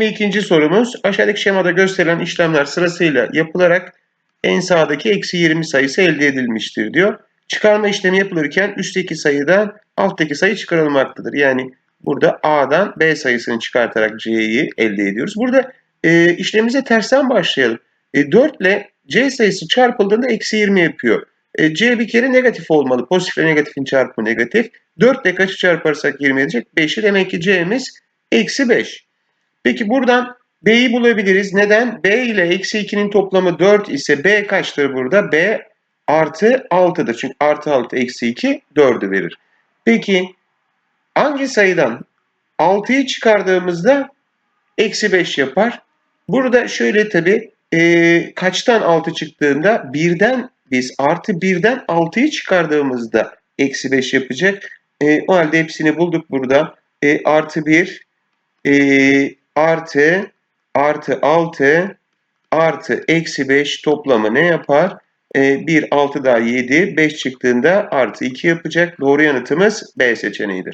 İkinci sorumuz aşağıdaki şemada gösterilen işlemler sırasıyla yapılarak en sağdaki eksi 20 sayısı elde edilmiştir diyor. Çıkarma işlemi yapılırken üstteki sayıdan alttaki sayı çıkarılmaktadır. Yani burada A'dan B sayısını çıkartarak C'yi elde ediyoruz. Burada e, işlemimize tersten başlayalım. E, 4 ile C sayısı çarpıldığında eksi 20 yapıyor. E, C bir kere negatif olmalı. Pozitif ile negatifin çarpımı negatif. 4 ile kaçı çarparsak 20 edecek? 5'i demek ki C'miz eksi 5. Peki buradan B'yi bulabiliriz. Neden? B ile eksi 2'nin toplamı 4 ise B kaçtır burada? B artı 6'dır. Çünkü artı 6 eksi 2 4'ü verir. Peki hangi sayıdan 6'yı çıkardığımızda eksi 5 yapar? Burada şöyle tabi e, kaçtan 6 çıktığında birden biz artı 1'den 6'yı çıkardığımızda eksi 5 yapacak. E, o halde hepsini bulduk burada. E, artı 1 e, artı artı 6 artı eksi 5 toplamı ne yapar? E, 1 6 daha 7 5 çıktığında artı 2 yapacak. Doğru yanıtımız B seçeneğidir.